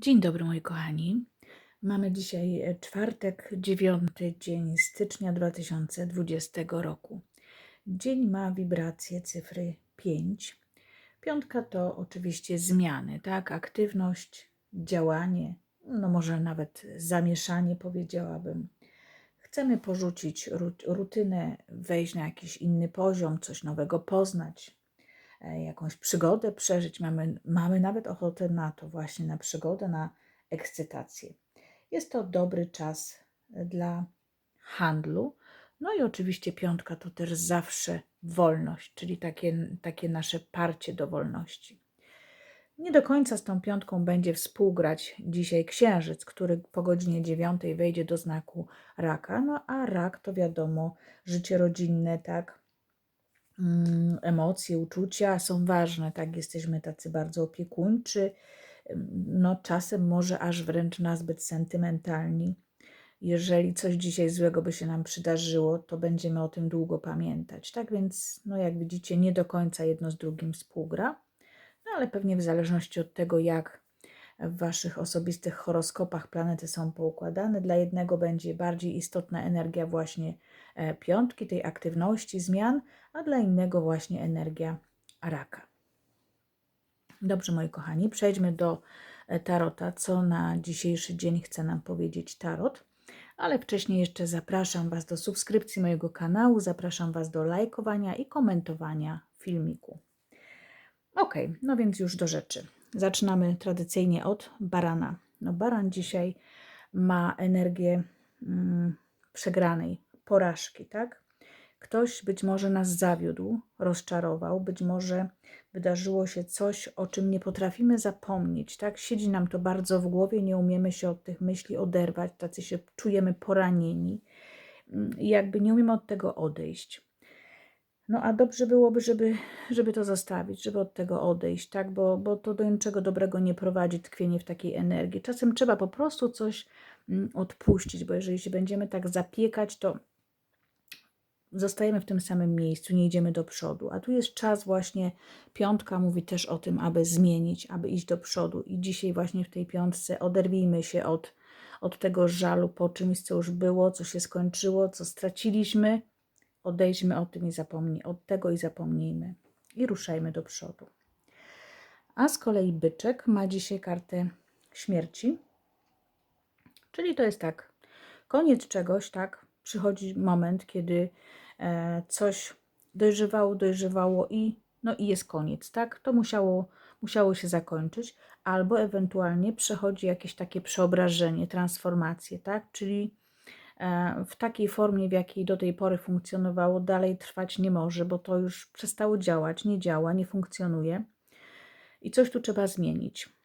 Dzień dobry moi kochani. Mamy dzisiaj e, czwartek, dziewiąty dzień stycznia 2020 roku. Dzień ma wibrację cyfry 5. Piątka to oczywiście zmiany, tak? Aktywność, działanie, no może nawet zamieszanie powiedziałabym. Chcemy porzucić rutynę, wejść na jakiś inny poziom, coś nowego poznać, jakąś przygodę przeżyć. Mamy, mamy nawet ochotę na to, właśnie na przygodę, na ekscytację. Jest to dobry czas dla handlu. No i oczywiście piątka to też zawsze wolność, czyli takie, takie nasze parcie do wolności. Nie do końca z tą piątką będzie współgrać dzisiaj księżyc, który po godzinie dziewiątej wejdzie do znaku raka. No a rak to wiadomo, życie rodzinne, tak, emocje, uczucia są ważne, tak? Jesteśmy tacy bardzo opiekuńczy, no czasem może aż wręcz nazbyt sentymentalni. Jeżeli coś dzisiaj złego by się nam przydarzyło, to będziemy o tym długo pamiętać. Tak więc, no jak widzicie, nie do końca jedno z drugim współgra, no ale pewnie w zależności od tego, jak w Waszych osobistych horoskopach planety są poukładane. Dla jednego będzie bardziej istotna energia właśnie piątki, tej aktywności, zmian, a dla innego właśnie energia raka. Dobrze, moi kochani, przejdźmy do e, tarota, co na dzisiejszy dzień chce nam powiedzieć tarot. Ale wcześniej jeszcze zapraszam Was do subskrypcji mojego kanału, zapraszam Was do lajkowania i komentowania filmiku. Ok, no więc już do rzeczy. Zaczynamy tradycyjnie od barana. No, baran dzisiaj ma energię mm, przegranej, porażki, tak? Ktoś być może nas zawiódł, rozczarował, być może wydarzyło się coś, o czym nie potrafimy zapomnieć, tak? Siedzi nam to bardzo w głowie, nie umiemy się od tych myśli oderwać, tacy się czujemy poranieni mm, jakby nie umiemy od tego odejść. No a dobrze byłoby, żeby, żeby to zostawić, żeby od tego odejść, tak? Bo, bo to do niczego dobrego nie prowadzi tkwienie w takiej energii. Czasem trzeba po prostu coś mm, odpuścić, bo jeżeli się będziemy tak zapiekać, to zostajemy w tym samym miejscu, nie idziemy do przodu. A tu jest czas właśnie, piątka mówi też o tym, aby zmienić, aby iść do przodu. I dzisiaj właśnie w tej piątce oderwijmy się od, od tego żalu po czymś, co już było, co się skończyło, co straciliśmy Odejdźmy od, tym i zapomnij, od tego i zapomnijmy. I ruszajmy do przodu. A z kolei byczek ma dzisiaj kartę śmierci. Czyli to jest tak, koniec czegoś, tak? Przychodzi moment, kiedy e, coś dojrzewało, dojrzewało i no i jest koniec, tak? To musiało, musiało się zakończyć, albo ewentualnie przechodzi jakieś takie przeobrażenie, transformację, tak? Czyli E, w takiej formie, w jakiej do tej pory funkcjonowało, dalej trwać nie może, bo to już przestało działać, nie działa, nie funkcjonuje i coś tu trzeba zmienić.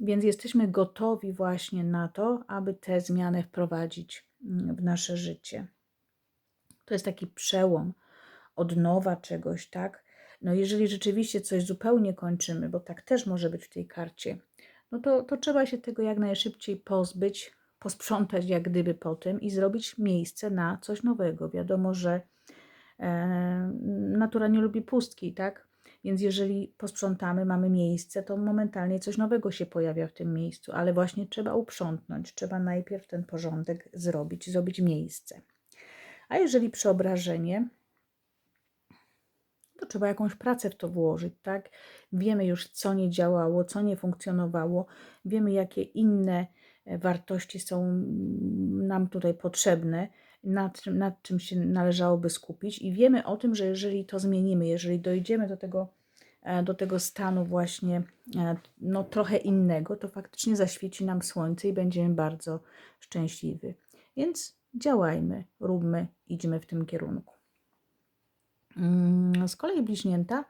Więc jesteśmy gotowi właśnie na to, aby te zmiany wprowadzić mm, w nasze życie. To jest taki przełom, odnowa czegoś, tak? No jeżeli rzeczywiście coś zupełnie kończymy, bo tak też może być w tej karcie, no to, to trzeba się tego jak najszybciej pozbyć, posprzątać jak gdyby po tym i zrobić miejsce na coś nowego. Wiadomo, że e, natura nie lubi pustki, tak? Więc jeżeli posprzątamy, mamy miejsce, to momentalnie coś nowego się pojawia w tym miejscu, ale właśnie trzeba uprzątnąć, trzeba najpierw ten porządek zrobić, zrobić miejsce. A jeżeli przeobrażenie, to trzeba jakąś pracę w to włożyć, tak? Wiemy już, co nie działało, co nie funkcjonowało, wiemy, jakie inne wartości są nam tutaj potrzebne, nad czym, nad czym się należałoby skupić, i wiemy o tym, że jeżeli to zmienimy, jeżeli dojdziemy do tego, e, do tego stanu właśnie e, no, trochę innego, to faktycznie zaświeci nam słońce i będziemy bardzo szczęśliwi. Więc działajmy, róbmy, idźmy w tym kierunku. Mm, z kolei bliźnięta,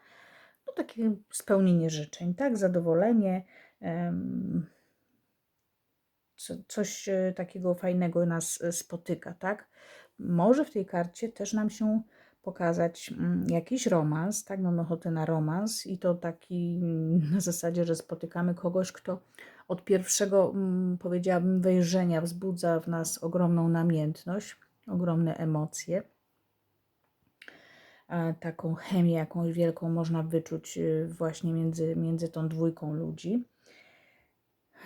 no takie spełnienie życzeń, tak, zadowolenie, coś e, takiego fajnego nas e, spotyka, tak? Może w tej karcie też nam się pokazać mm, jakiś romans, tak? Mamy ochotę na romans i to taki mm, na zasadzie, że spotykamy kogoś, kto od pierwszego, mm, powiedziałabym, wejrzenia wzbudza w nas ogromną namiętność, ogromne emocje. Taką chemię, jakąś wielką można wyczuć e, właśnie między, między tą dwójką ludzi.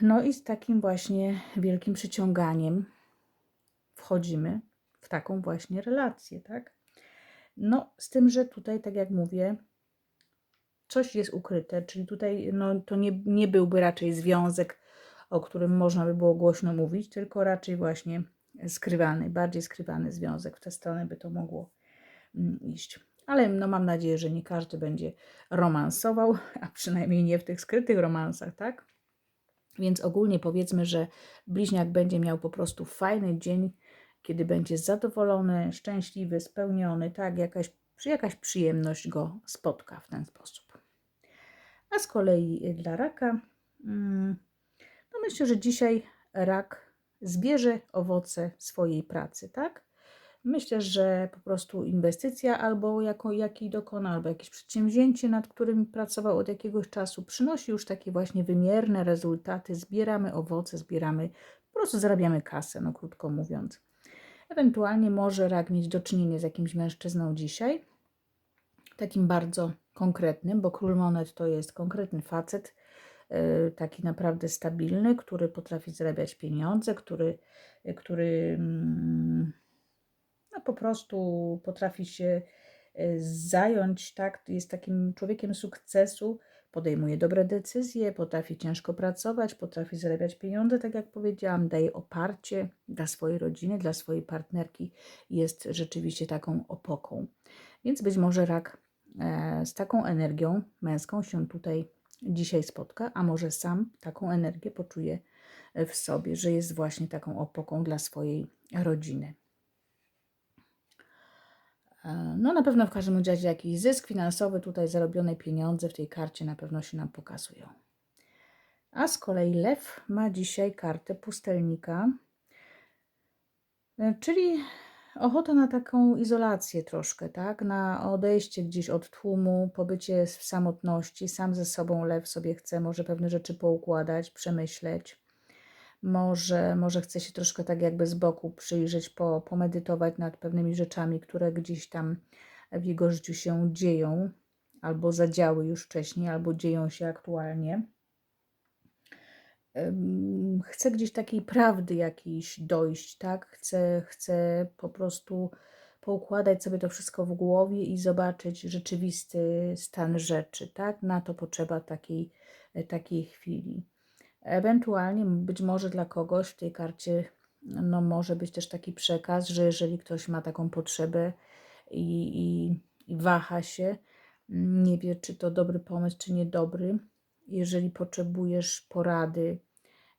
No i z takim właśnie wielkim przyciąganiem wchodzimy w taką właśnie relację, tak? No, z tym, że tutaj, tak jak mówię, coś jest ukryte, czyli tutaj no, to nie, nie byłby raczej związek, o którym można by było głośno mówić, tylko raczej właśnie skrywany, bardziej skrywany związek. W tę stronę by to mogło mm, iść. Ale no, mam nadzieję, że nie każdy będzie romansował, a przynajmniej nie w tych skrytych romansach, tak? Więc ogólnie powiedzmy, że bliźniak będzie miał po prostu fajny dzień, kiedy będzie zadowolony, szczęśliwy, spełniony, tak, jakaś, jakaś przyjemność go spotka w ten sposób. A z kolei dla raka, mm, no myślę, że dzisiaj rak zbierze owoce swojej pracy, tak? Myślę, że po prostu inwestycja albo jako, jaki dokona, albo jakieś przedsięwzięcie, nad którym pracował od jakiegoś czasu, przynosi już takie właśnie wymierne rezultaty. Zbieramy owoce, zbieramy, po prostu zarabiamy kasę, no krótko mówiąc. Ewentualnie może rak mieć do czynienia z jakimś mężczyzną dzisiaj, takim bardzo konkretnym, bo król monet to jest konkretny facet, yy, taki naprawdę stabilny, który potrafi zarabiać pieniądze, który, który mm, no, po prostu potrafi się yy, zająć, tak, jest takim człowiekiem sukcesu, podejmuje dobre decyzje, potrafi ciężko pracować, potrafi zarabiać pieniądze, tak jak powiedziałam, daje oparcie dla swojej rodziny, dla swojej partnerki, jest rzeczywiście taką opoką. Więc być może rak e, z taką energią męską się tutaj dzisiaj spotka, a może sam taką energię poczuje w sobie, że jest właśnie taką opoką dla swojej rodziny. E, no na pewno w każdym razie jakiś zysk finansowy, tutaj zarobione pieniądze w tej karcie na pewno się nam pokazują. A z kolei lew ma dzisiaj kartę pustelnika, e, czyli ochota na taką izolację troszkę, tak? Na odejście gdzieś od tłumu, pobycie w samotności, sam ze sobą lew sobie chce może pewne rzeczy poukładać, przemyśleć może, może chce się troszkę tak jakby z boku przyjrzeć, po, pomedytować nad pewnymi rzeczami, które gdzieś tam w jego życiu się dzieją, albo zadziały już wcześniej, albo dzieją się aktualnie. Chce gdzieś takiej prawdy jakiejś dojść, tak? Chce, chce po prostu poukładać sobie to wszystko w głowie i zobaczyć rzeczywisty stan rzeczy, tak? Na to potrzeba takiej, takiej chwili. Ewentualnie być może dla kogoś w tej karcie no może być też taki przekaz, że jeżeli ktoś ma taką potrzebę i, i, i waha się, nie wie, czy to dobry pomysł, czy niedobry, jeżeli potrzebujesz porady,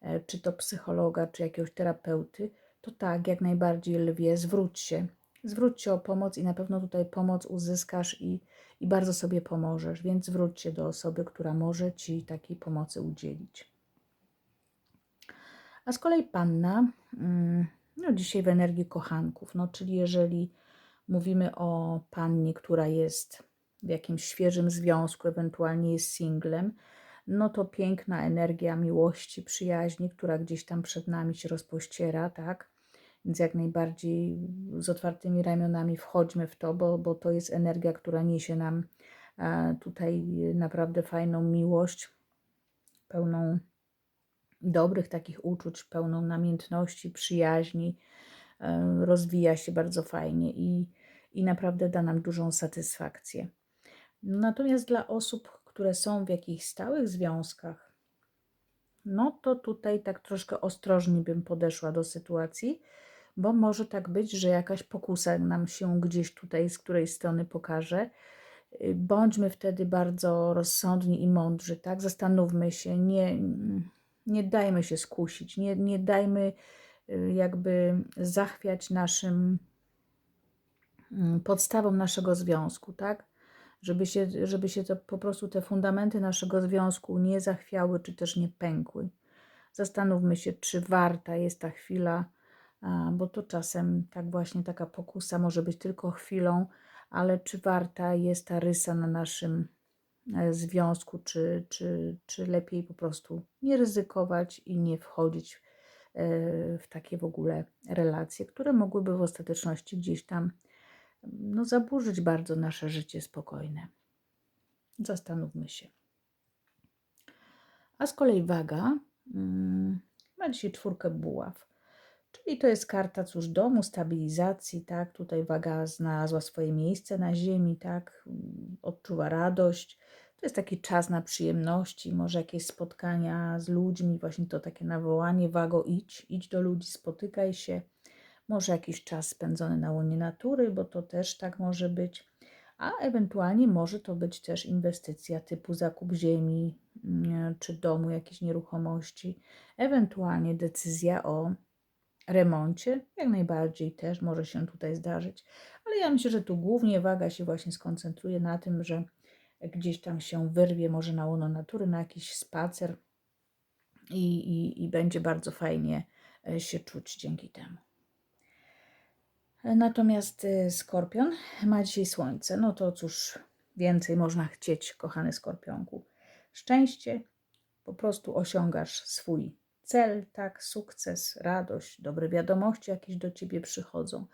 e, czy to psychologa, czy jakiegoś terapeuty, to tak, jak najbardziej lwie, zwróć się. Zwróć się o pomoc i na pewno tutaj pomoc uzyskasz i, i bardzo sobie pomożesz, więc zwróć się do osoby, która może Ci takiej pomocy udzielić. A z kolei panna, mm, no dzisiaj w energii kochanków, no czyli jeżeli mówimy o pannie, która jest w jakimś świeżym związku, ewentualnie jest singlem, no to piękna energia miłości, przyjaźni, która gdzieś tam przed nami się rozpościera, tak? Więc jak najbardziej z otwartymi ramionami wchodźmy w to, bo, bo to jest energia, która niesie nam tutaj naprawdę fajną miłość, pełną dobrych takich uczuć, pełną namiętności, przyjaźni, e, rozwija się bardzo fajnie i, i naprawdę da nam dużą satysfakcję. Natomiast dla osób, które są w jakichś stałych związkach, no to tutaj tak troszkę ostrożnie bym podeszła do sytuacji, bo może tak być, że jakaś pokusa nam się gdzieś tutaj z której strony pokaże. Bądźmy wtedy bardzo rozsądni i mądrzy, tak? Zastanówmy się, nie, nie dajmy się skusić, nie, nie dajmy y, jakby zachwiać naszym mm, podstawą naszego związku, tak? Żeby się, żeby się to po prostu te fundamenty naszego związku nie zachwiały, czy też nie pękły. Zastanówmy się, czy warta jest ta chwila, bo to czasem tak właśnie taka pokusa może być tylko chwilą, ale czy warta jest ta rysa na naszym związku, czy, czy, czy lepiej po prostu nie ryzykować i nie wchodzić e, w takie w ogóle relacje, które mogłyby w ostateczności gdzieś tam no, zaburzyć bardzo nasze życie spokojne. Zastanówmy się. A z kolei waga. Mm, Ma dzisiaj czwórkę buław. Czyli to jest karta, cóż, domu, stabilizacji, tak? Tutaj waga znalazła swoje miejsce na ziemi, tak? Odczuwa radość. To jest taki czas na przyjemności, może jakieś spotkania z ludźmi, właśnie to takie nawołanie, wago idź, idź do ludzi, spotykaj się. Może jakiś czas spędzony na łonie natury, bo to też tak może być. A ewentualnie może to być też inwestycja typu zakup ziemi mm, czy domu, jakiejś nieruchomości. Ewentualnie decyzja o remoncie, jak najbardziej też może się tutaj zdarzyć. Ale ja myślę, że tu głównie waga się właśnie skoncentruje na tym, że gdzieś tam się wyrwie może na łono natury, na jakiś spacer i, i, i będzie bardzo fajnie e, się czuć dzięki temu. Natomiast y, skorpion ma dzisiaj słońce. No to cóż, więcej można chcieć, kochany skorpionku. Szczęście, po prostu osiągasz swój cel, tak, sukces, radość, dobre wiadomości jakieś do ciebie przychodzą.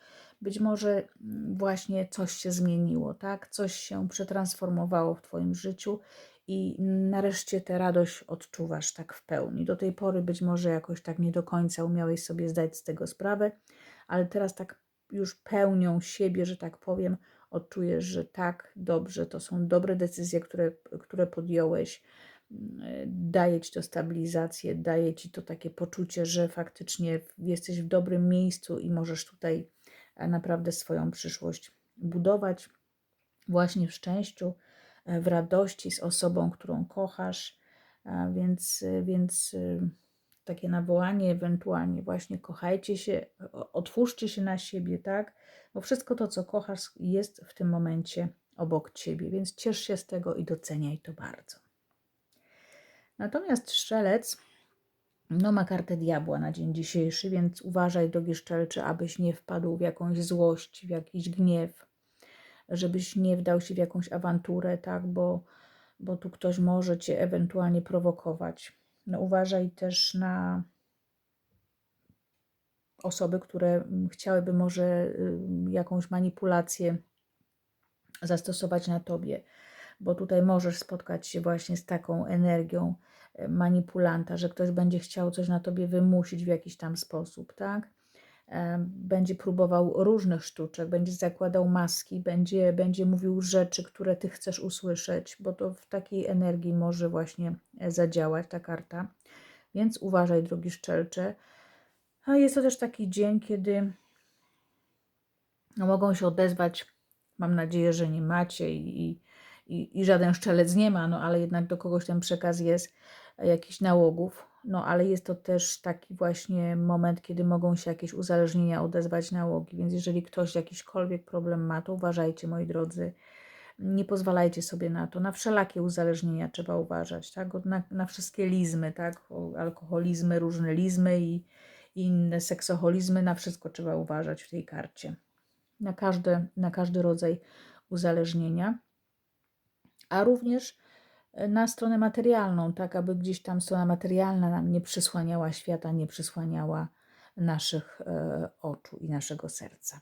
Być może mm, właśnie coś się zmieniło, tak, coś się przetransformowało w twoim życiu i nareszcie tę radość odczuwasz tak w pełni. Do tej pory być może jakoś tak nie do końca umiałeś sobie zdać z tego sprawę, ale teraz tak już pełnią siebie, że tak powiem, odczujesz, że tak, dobrze, to są dobre decyzje, które, które podjąłeś, daje ci to stabilizację, daje ci to takie poczucie, że faktycznie jesteś w dobrym miejscu i możesz tutaj e, naprawdę swoją przyszłość budować właśnie w szczęściu, e, w radości z osobą, którą kochasz. Więc, więc takie nawołanie, ewentualnie właśnie kochajcie się, otwórzcie się na siebie, tak? Bo wszystko to, co kochasz, jest w tym momencie obok ciebie, więc ciesz się z tego i doceniaj to bardzo. Natomiast strzelec no, ma kartę diabła na dzień dzisiejszy, więc uważaj, drogi szczelczy, abyś nie wpadł w jakąś złość, w jakiś gniew, żebyś nie wdał się w jakąś awanturę, tak? Bo, bo tu ktoś może cię ewentualnie prowokować no uważaj też na osoby, które mm, chciałyby może jakąś manipulację zastosować na tobie, bo tutaj możesz spotkać się właśnie z taką energią e, manipulanta, że ktoś będzie chciał coś na tobie wymusić w jakiś tam sposób, tak? będzie próbował różnych sztuczek, będzie zakładał maski, będzie, będzie mówił rzeczy, które ty chcesz usłyszeć, bo to w takiej energii może właśnie e, zadziałać ta karta. Więc uważaj, drogi szczelcze. A jest to też taki dzień, kiedy no, mogą się odezwać. Mam nadzieję, że nie macie i, i, i żaden szczelec nie ma, no ale jednak do kogoś ten przekaz jest e, jakichś nałogów no ale jest to też taki właśnie moment, kiedy mogą się jakieś uzależnienia odezwać nałogi, więc jeżeli ktoś jakiśkolwiek problem ma, to uważajcie, moi drodzy, nie pozwalajcie sobie na to. Na wszelakie uzależnienia trzeba uważać, tak? Na, na wszystkie lizmy, tak? Alkoholizmy, różne lizmy i, i inne seksoholizmy, na wszystko trzeba uważać w tej karcie. Na, każde, na każdy rodzaj uzależnienia. A również na stronę materialną, tak aby gdzieś tam strona materialna nam nie przysłaniała świata, nie przysłaniała naszych e, oczu i naszego serca.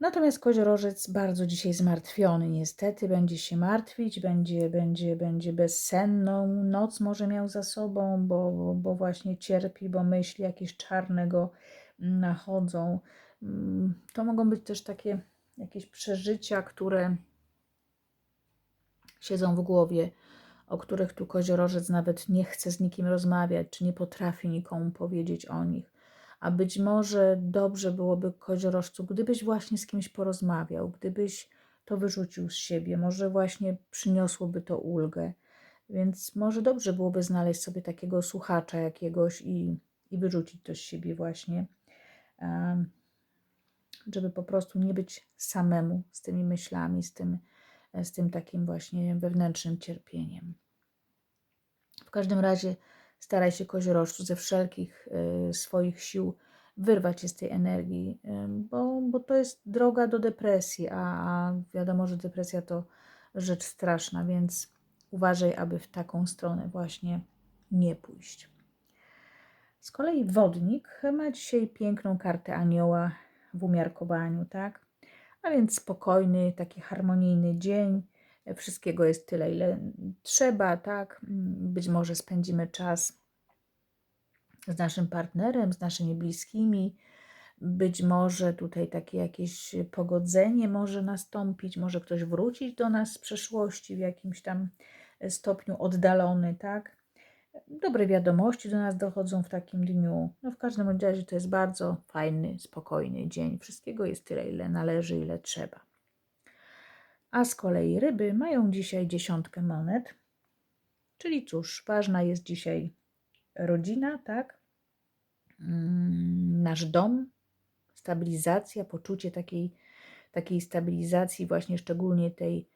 Natomiast koziorożec bardzo dzisiaj zmartwiony, niestety, będzie się martwić, będzie, będzie, będzie bezsenną noc może miał za sobą, bo, bo właśnie cierpi, bo myśli jakieś czarne go nachodzą. Mm, to mogą być też takie jakieś przeżycia, które siedzą w głowie, o których tu koziorożec nawet nie chce z nikim rozmawiać, czy nie potrafi nikomu powiedzieć o nich. A być może dobrze byłoby koziorożcu, gdybyś właśnie z kimś porozmawiał, gdybyś to wyrzucił z siebie, może właśnie przyniosłoby to ulgę. Więc może dobrze byłoby znaleźć sobie takiego słuchacza jakiegoś i, i wyrzucić to z siebie właśnie, żeby po prostu nie być samemu z tymi myślami, z tym, z tym takim właśnie wewnętrznym cierpieniem. W każdym razie staraj się koziorożcu ze wszelkich y, swoich sił wyrwać się z tej energii, y, bo, bo to jest droga do depresji, a, a wiadomo, że depresja to rzecz straszna, więc uważaj, aby w taką stronę właśnie nie pójść. Z kolei wodnik ma dzisiaj piękną kartę anioła w umiarkowaniu, tak? A więc spokojny, taki harmonijny dzień. Wszystkiego jest tyle, ile trzeba, tak? Być może spędzimy czas z naszym partnerem, z naszymi bliskimi. Być może tutaj takie jakieś pogodzenie może nastąpić, może ktoś wrócić do nas z przeszłości w jakimś tam stopniu oddalony, tak? Dobre wiadomości do nas dochodzą w takim dniu. No w każdym razie to jest bardzo fajny, spokojny dzień. Wszystkiego jest tyle, ile należy, ile trzeba. A z kolei ryby mają dzisiaj dziesiątkę monet. Czyli cóż, ważna jest dzisiaj rodzina, tak? Mm, Nasz dom, stabilizacja, poczucie takiej, takiej stabilizacji, właśnie szczególnie tej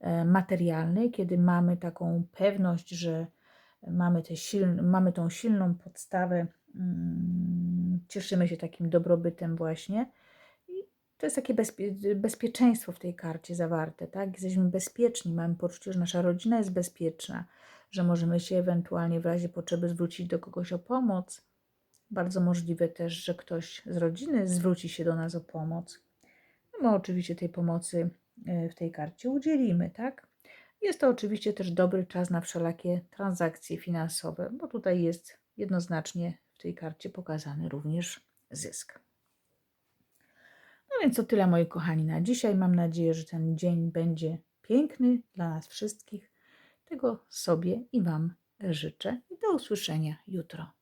e, materialnej, kiedy mamy taką pewność, że mamy, te siln, mamy tą silną podstawę, mm, cieszymy się takim dobrobytem właśnie. I to jest takie bezpie, bezpieczeństwo w tej karcie zawarte, tak? Jesteśmy bezpieczni, mamy poczucie, że nasza rodzina jest bezpieczna, że możemy się ewentualnie w razie potrzeby zwrócić do kogoś o pomoc. Bardzo możliwe też, że ktoś z rodziny zwróci się do nas o pomoc. No my oczywiście tej pomocy e, w tej karcie udzielimy, tak? Jest to oczywiście też dobry czas na wszelakie transakcje finansowe, bo tutaj jest jednoznacznie w tej karcie pokazany również zysk. No więc to tyle, moi kochani, na dzisiaj. Mam nadzieję, że ten dzień będzie piękny dla nas wszystkich. Tego sobie i Wam życzę i do usłyszenia jutro.